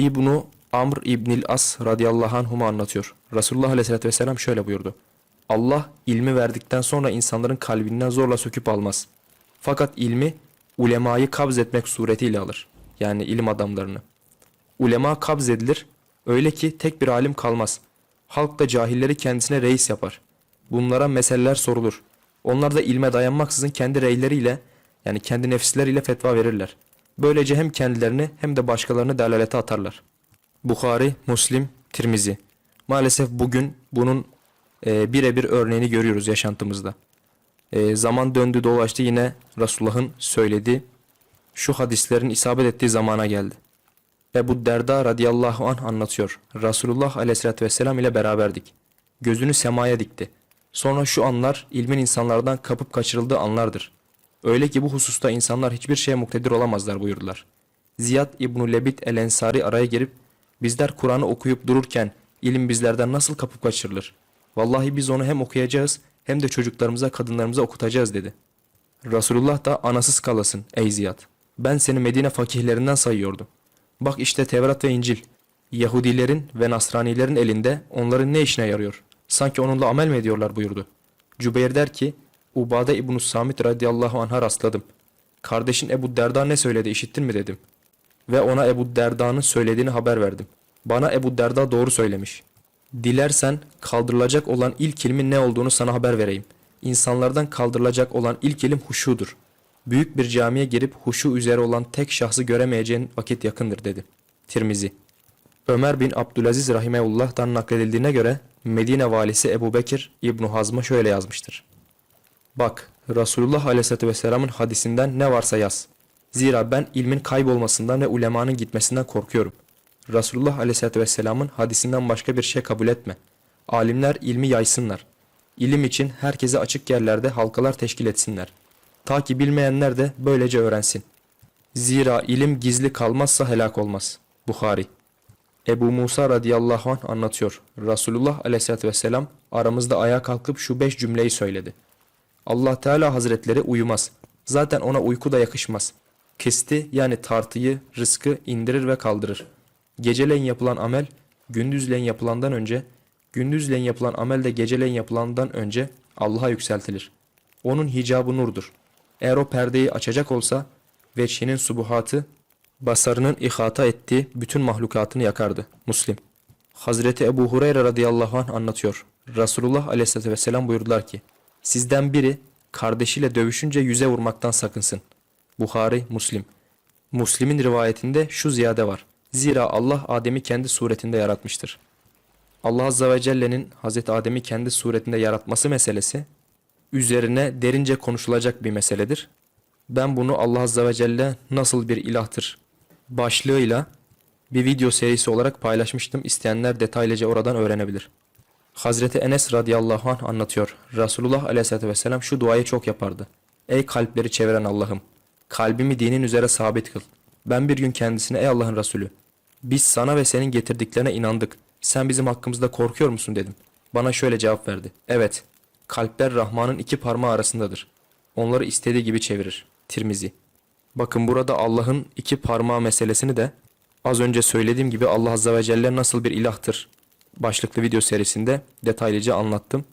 İbnu Amr İbnil As radıyallahu anhuma anlatıyor. Resulullah aleyhissalatü vesselam şöyle buyurdu. Allah ilmi verdikten sonra insanların kalbinden zorla söküp almaz. Fakat ilmi ulemayı kabz etmek suretiyle alır. Yani ilim adamlarını. Ulema kabz edilir. Öyle ki tek bir alim kalmaz. Halk da cahilleri kendisine reis yapar. Bunlara meseleler sorulur. Onlar da ilme dayanmaksızın kendi reyleriyle yani kendi nefisleriyle fetva verirler. Böylece hem kendilerini hem de başkalarını dalalete atarlar. Bukhari, Muslim, Tirmizi. Maalesef bugün bunun e, birebir örneğini görüyoruz yaşantımızda. E, zaman döndü dolaştı yine Resulullah'ın söylediği şu hadislerin isabet ettiği zamana geldi. Ebu Derda radıyallahu anh anlatıyor. Resulullah aleyhissalatü vesselam ile beraberdik. Gözünü semaya dikti. Sonra şu anlar ilmin insanlardan kapıp kaçırıldığı anlardır. Öyle ki bu hususta insanlar hiçbir şeye muktedir olamazlar buyurdular. Ziyad İbn Lebit el-Ensari araya girip bizler Kur'an'ı okuyup dururken ilim bizlerden nasıl kapıp kaçırılır? Vallahi biz onu hem okuyacağız hem de çocuklarımıza kadınlarımıza okutacağız dedi. Resulullah da anasız kalasın ey Ziyad. Ben seni Medine fakihlerinden sayıyordum. Bak işte Tevrat ve İncil. Yahudilerin ve Nasranilerin elinde onların ne işine yarıyor? Sanki onunla amel mi ediyorlar buyurdu. Cübeyr der ki, Ubade İbn-i Samit radıyallahu anh'a rastladım. Kardeşin Ebu Derda ne söyledi işittin mi dedim. Ve ona Ebu Derda'nın söylediğini haber verdim. Bana Ebu Derda doğru söylemiş. Dilersen kaldırılacak olan ilk ilmin ne olduğunu sana haber vereyim. İnsanlardan kaldırılacak olan ilk ilim huşudur. Büyük bir camiye girip huşu üzere olan tek şahsı göremeyeceğin vakit yakındır dedi. Tirmizi. Ömer bin Abdülaziz Rahimeullah'tan nakledildiğine göre Medine valisi Ebu Bekir İbn Hazm'a şöyle yazmıştır. Bak Resulullah Aleyhisselatü Vesselam'ın hadisinden ne varsa yaz. Zira ben ilmin kaybolmasından ve ulemanın gitmesinden korkuyorum. Resulullah Aleyhisselatü Vesselam'ın hadisinden başka bir şey kabul etme. Alimler ilmi yaysınlar. İlim için herkese açık yerlerde halkalar teşkil etsinler. Ta ki bilmeyenler de böylece öğrensin. Zira ilim gizli kalmazsa helak olmaz. Bukhari Ebu Musa radıyallahu anh anlatıyor. Resulullah aleyhissalatü vesselam aramızda ayağa kalkıp şu beş cümleyi söyledi. Allah Teala hazretleri uyumaz. Zaten ona uyku da yakışmaz. Kesti yani tartıyı, rızkı indirir ve kaldırır. Geceleyin yapılan amel, gündüzleyin yapılandan önce, gündüzleyin yapılan amel de geceleyin yapılandan önce Allah'a yükseltilir. Onun hicabı nurdur. Eğer o perdeyi açacak olsa, veçhinin subuhatı, basarının ihata ettiği bütün mahlukatını yakardı. Muslim. Hazreti Ebu Hureyre radıyallahu anh anlatıyor. Resulullah aleyhissalatü vesselam buyurdular ki, Sizden biri kardeşiyle dövüşünce yüze vurmaktan sakınsın. Buhari, Muslim. Muslim'in rivayetinde şu ziyade var. Zira Allah Adem'i kendi suretinde yaratmıştır. Allah Azze ve Celle'nin Hazreti Adem'i kendi suretinde yaratması meselesi üzerine derince konuşulacak bir meseledir. Ben bunu Allah Azze ve Celle nasıl bir ilahtır başlığıyla bir video serisi olarak paylaşmıştım. İsteyenler detaylıca oradan öğrenebilir. Hazreti Enes radıyallahu anh anlatıyor. Resulullah aleyhissalatü vesselam şu duayı çok yapardı. Ey kalpleri çeviren Allah'ım! Kalbimi dinin üzere sabit kıl. Ben bir gün kendisine ey Allah'ın Resulü! Biz sana ve senin getirdiklerine inandık. Sen bizim hakkımızda korkuyor musun dedim. Bana şöyle cevap verdi. Evet, kalpler Rahman'ın iki parmağı arasındadır. Onları istediği gibi çevirir. Tirmizi. Bakın burada Allah'ın iki parmağı meselesini de az önce söylediğim gibi Allah Azze ve Celle nasıl bir ilahtır başlıklı video serisinde detaylıca anlattım.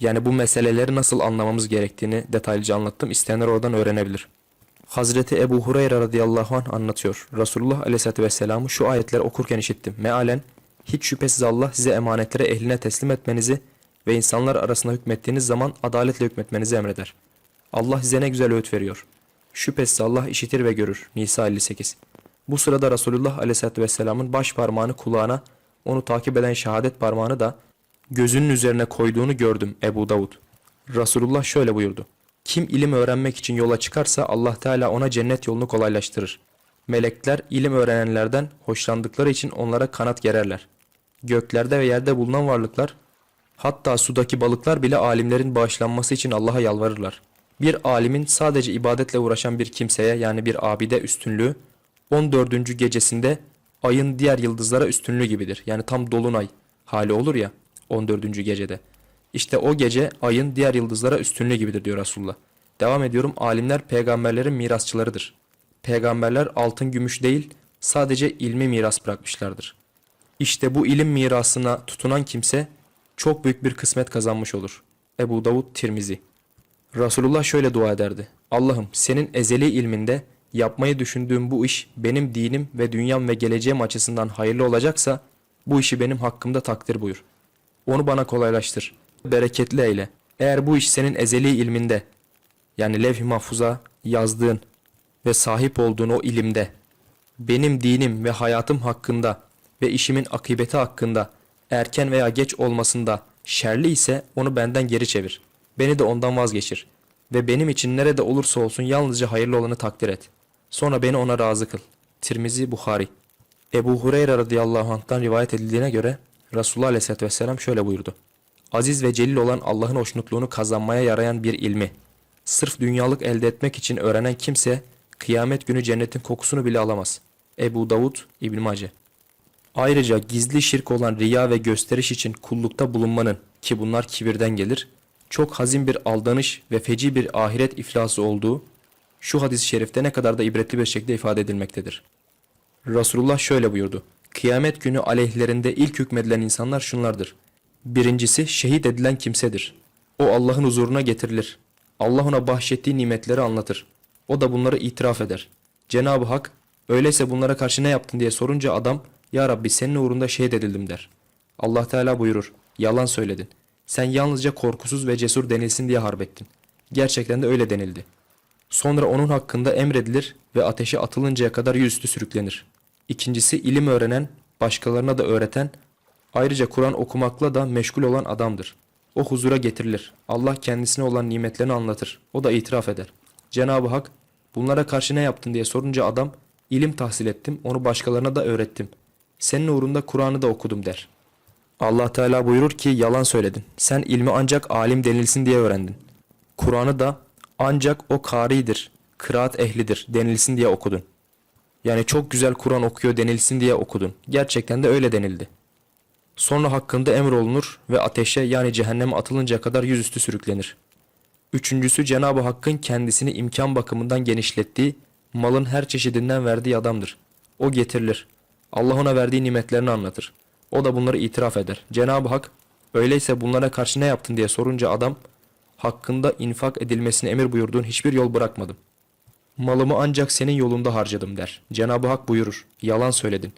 Yani bu meseleleri nasıl anlamamız gerektiğini detaylıca anlattım. İsteyenler oradan öğrenebilir. Hazreti Ebu Hureyre radıyallahu anh anlatıyor. Resulullah aleyhissalatü vesselam'ı şu ayetleri okurken işittim. Mealen, hiç şüphesiz Allah size emanetleri ehline teslim etmenizi ve insanlar arasında hükmettiğiniz zaman adaletle hükmetmenizi emreder. Allah size ne güzel öğüt veriyor. Şüphesiz Allah işitir ve görür. Nisa 58 Bu sırada Resulullah aleyhissalatü vesselamın baş parmağını kulağına, onu takip eden şehadet parmağını da gözünün üzerine koyduğunu gördüm Ebu Davud. Resulullah şöyle buyurdu. Kim ilim öğrenmek için yola çıkarsa Allah Teala ona cennet yolunu kolaylaştırır. Melekler ilim öğrenenlerden hoşlandıkları için onlara kanat gererler. Göklerde ve yerde bulunan varlıklar, hatta sudaki balıklar bile alimlerin bağışlanması için Allah'a yalvarırlar. Bir alimin sadece ibadetle uğraşan bir kimseye yani bir abide üstünlüğü 14. gecesinde ayın diğer yıldızlara üstünlüğü gibidir. Yani tam dolunay hali olur ya 14. gecede. İşte o gece ayın diğer yıldızlara üstünlüğü gibidir diyor Resulullah. Devam ediyorum. Alimler peygamberlerin mirasçılarıdır. Peygamberler altın gümüş değil Sadece ilmi miras bırakmışlardır. İşte bu ilim mirasına tutunan kimse çok büyük bir kısmet kazanmış olur. Ebu Davud Tirmizi Resulullah şöyle dua ederdi. Allah'ım senin ezeli ilminde yapmayı düşündüğüm bu iş benim dinim ve dünyam ve geleceğim açısından hayırlı olacaksa bu işi benim hakkımda takdir buyur. Onu bana kolaylaştır. Bereketli eyle. Eğer bu iş senin ezeli ilminde yani levh-i mahfuza yazdığın ve sahip olduğun o ilimde benim dinim ve hayatım hakkında ve işimin akıbeti hakkında erken veya geç olmasında şerli ise onu benden geri çevir. Beni de ondan vazgeçir. Ve benim için nerede olursa olsun yalnızca hayırlı olanı takdir et. Sonra beni ona razı kıl. Tirmizi Bukhari Ebu Hureyre radıyallahu anh'tan rivayet edildiğine göre Resulullah aleyhisselatü vesselam şöyle buyurdu. Aziz ve celil olan Allah'ın hoşnutluğunu kazanmaya yarayan bir ilmi, sırf dünyalık elde etmek için öğrenen kimse, kıyamet günü cennetin kokusunu bile alamaz. Ebu Davud İbn Mace Ayrıca gizli şirk olan riya ve gösteriş için kullukta bulunmanın ki bunlar kibirden gelir, çok hazin bir aldanış ve feci bir ahiret iflası olduğu şu hadis-i şerifte ne kadar da ibretli bir şekilde ifade edilmektedir. Resulullah şöyle buyurdu. Kıyamet günü aleyhlerinde ilk hükmedilen insanlar şunlardır. Birincisi şehit edilen kimsedir. O Allah'ın huzuruna getirilir. Allah ona bahşettiği nimetleri anlatır. O da bunları itiraf eder. Cenab-ı Hak öyleyse bunlara karşı ne yaptın diye sorunca adam Ya Rabbi senin uğrunda şehit edildim der. Allah Teala buyurur. Yalan söyledin. Sen yalnızca korkusuz ve cesur denilsin diye harbettin. Gerçekten de öyle denildi. Sonra onun hakkında emredilir ve ateşe atılıncaya kadar yüzüstü sürüklenir. İkincisi ilim öğrenen, başkalarına da öğreten, ayrıca Kur'an okumakla da meşgul olan adamdır. O huzura getirilir. Allah kendisine olan nimetlerini anlatır. O da itiraf eder. Cenab-ı Hak bunlara karşı ne yaptın diye sorunca adam ilim tahsil ettim, onu başkalarına da öğrettim. Senin uğrunda Kur'an'ı da okudum der. Allah Teala buyurur ki yalan söyledin. Sen ilmi ancak alim denilsin diye öğrendin. Kur'an'ı da ancak o karidir, kıraat ehlidir denilsin diye okudun. Yani çok güzel Kur'an okuyor denilsin diye okudun. Gerçekten de öyle denildi. Sonra hakkında emrolunur ve ateşe yani cehenneme atılıncaya kadar yüzüstü sürüklenir. Üçüncüsü Cenab-ı Hakk'ın kendisini imkan bakımından genişlettiği, malın her çeşidinden verdiği adamdır. O getirilir. Allah ona verdiği nimetlerini anlatır. O da bunları itiraf eder. Cenab-ı Hak, öyleyse bunlara karşı ne yaptın diye sorunca adam, hakkında infak edilmesini emir buyurduğun hiçbir yol bırakmadım. Malımı ancak senin yolunda harcadım der. Cenab-ı Hak buyurur. Yalan söyledin.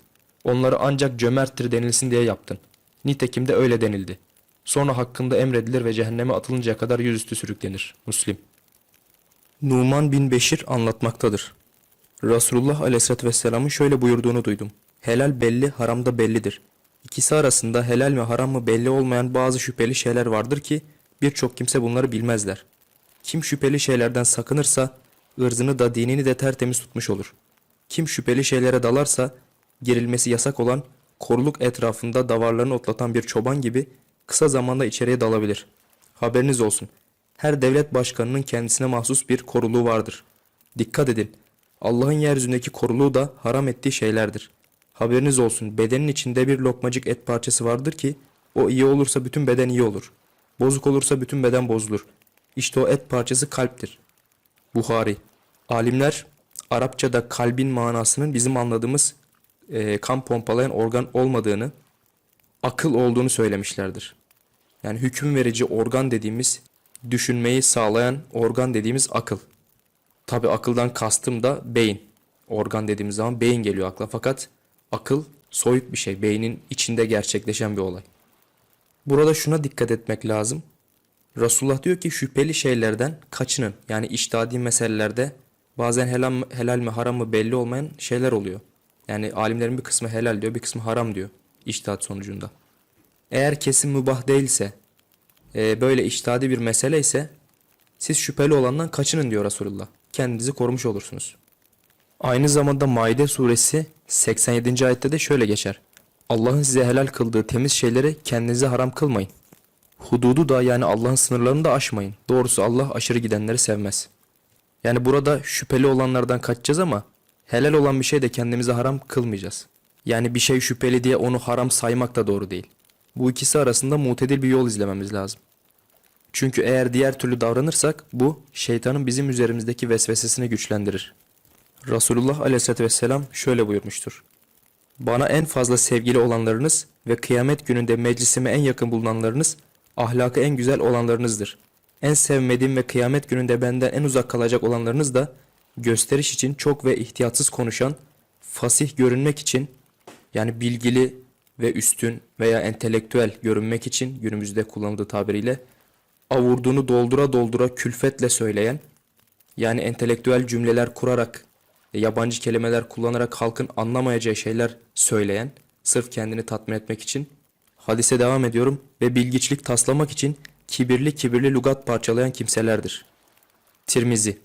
Onları ancak cömerttir denilsin diye yaptın. Nitekim de öyle denildi. Sonra hakkında emredilir ve cehenneme atılıncaya kadar yüzüstü sürüklenir. Müslim. Numan bin Beşir anlatmaktadır. Resulullah aleyhissalatü vesselamın şöyle buyurduğunu duydum. Helal belli, haram da bellidir. İkisi arasında helal mi haram mı belli olmayan bazı şüpheli şeyler vardır ki birçok kimse bunları bilmezler. Kim şüpheli şeylerden sakınırsa ırzını da dinini de tertemiz tutmuş olur. Kim şüpheli şeylere dalarsa girilmesi yasak olan koruluk etrafında davarlarını otlatan bir çoban gibi kısa zamanda içeriye dalabilir. Haberiniz olsun. Her devlet başkanının kendisine mahsus bir koruluğu vardır. Dikkat edin. Allah'ın yeryüzündeki koruluğu da haram ettiği şeylerdir. Haberiniz olsun bedenin içinde bir lokmacık et parçası vardır ki o iyi olursa bütün beden iyi olur. Bozuk olursa bütün beden bozulur. İşte o et parçası kalptir. Buhari Alimler Arapçada kalbin manasının bizim anladığımız e, kan pompalayan organ olmadığını, akıl olduğunu söylemişlerdir. Yani hüküm verici organ dediğimiz, düşünmeyi sağlayan organ dediğimiz akıl. Tabi akıldan kastım da beyin. Organ dediğimiz zaman beyin geliyor akla fakat akıl soyut bir şey. Beynin içinde gerçekleşen bir olay. Burada şuna dikkat etmek lazım. Resulullah diyor ki şüpheli şeylerden kaçının. Yani iştihadi meselelerde bazen helal, helal mi haram mı belli olmayan şeyler oluyor. Yani alimlerin bir kısmı helal diyor bir kısmı haram diyor iştihat sonucunda. Eğer kesin mübah değilse e, böyle iştihadi bir mesele ise siz şüpheli olandan kaçının diyor Resulullah. Kendinizi korumuş olursunuz. Aynı zamanda Maide suresi 87. ayette de şöyle geçer. Allah'ın size helal kıldığı temiz şeyleri kendinize haram kılmayın. Hududu da yani Allah'ın sınırlarını da aşmayın. Doğrusu Allah aşırı gidenleri sevmez. Yani burada şüpheli olanlardan kaçacağız ama helal olan bir şey de kendimize haram kılmayacağız. Yani bir şey şüpheli diye onu haram saymak da doğru değil. Bu ikisi arasında mutedil bir yol izlememiz lazım. Çünkü eğer diğer türlü davranırsak bu şeytanın bizim üzerimizdeki vesvesesini güçlendirir. Resulullah aleyhissalatü vesselam şöyle buyurmuştur. Bana en fazla sevgili olanlarınız ve kıyamet gününde meclisime en yakın bulunanlarınız, ahlakı en güzel olanlarınızdır. En sevmediğim ve kıyamet gününde benden en uzak kalacak olanlarınız da gösteriş için çok ve ihtiyatsız konuşan, fasih görünmek için yani bilgili ve üstün veya entelektüel görünmek için günümüzde kullanıldığı tabiriyle avurduğunu doldura doldura külfetle söyleyen yani entelektüel cümleler kurarak yabancı kelimeler kullanarak halkın anlamayacağı şeyler söyleyen sırf kendini tatmin etmek için hadise devam ediyorum ve bilgiçlik taslamak için kibirli kibirli lugat parçalayan kimselerdir. Tirmizi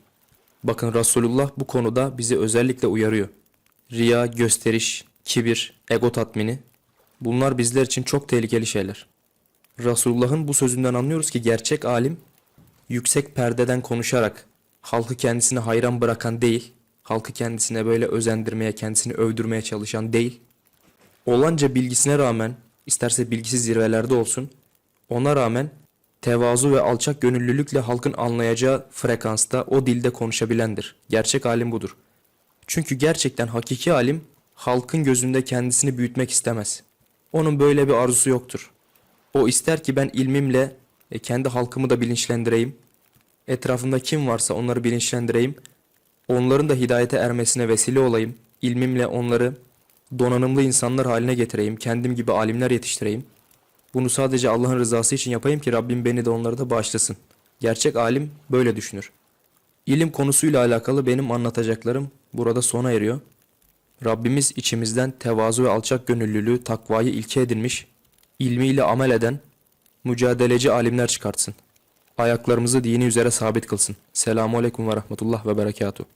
Bakın Resulullah bu konuda bizi özellikle uyarıyor. Riya, gösteriş, kibir, ego tatmini bunlar bizler için çok tehlikeli şeyler. Resulullah'ın bu sözünden anlıyoruz ki gerçek alim yüksek perdeden konuşarak halkı kendisine hayran bırakan değil, halkı kendisine böyle özendirmeye, kendisini övdürmeye çalışan değil, olanca bilgisine rağmen, isterse bilgisiz zirvelerde olsun, ona rağmen tevazu ve alçak gönüllülükle halkın anlayacağı frekansta o dilde konuşabilendir. Gerçek alim budur. Çünkü gerçekten hakiki alim halkın gözünde kendisini büyütmek istemez. Onun böyle bir arzusu yoktur. O ister ki ben ilmimle e, kendi halkımı da bilinçlendireyim. Etrafımda kim varsa onları bilinçlendireyim. Onların da hidayete ermesine vesile olayım. İlmimle onları donanımlı insanlar haline getireyim. Kendim gibi alimler yetiştireyim. Bunu sadece Allah'ın rızası için yapayım ki Rabbim beni de onları da bağışlasın. Gerçek alim böyle düşünür. İlim konusuyla alakalı benim anlatacaklarım burada sona eriyor. Rabbimiz içimizden tevazu ve alçak gönüllülüğü, takvayı ilke edinmiş, ilmiyle amel eden, mücadeleci alimler çıkartsın. Ayaklarımızı dini üzere sabit kılsın. Selamun Aleyküm ve Rahmetullah ve Berekatuhu.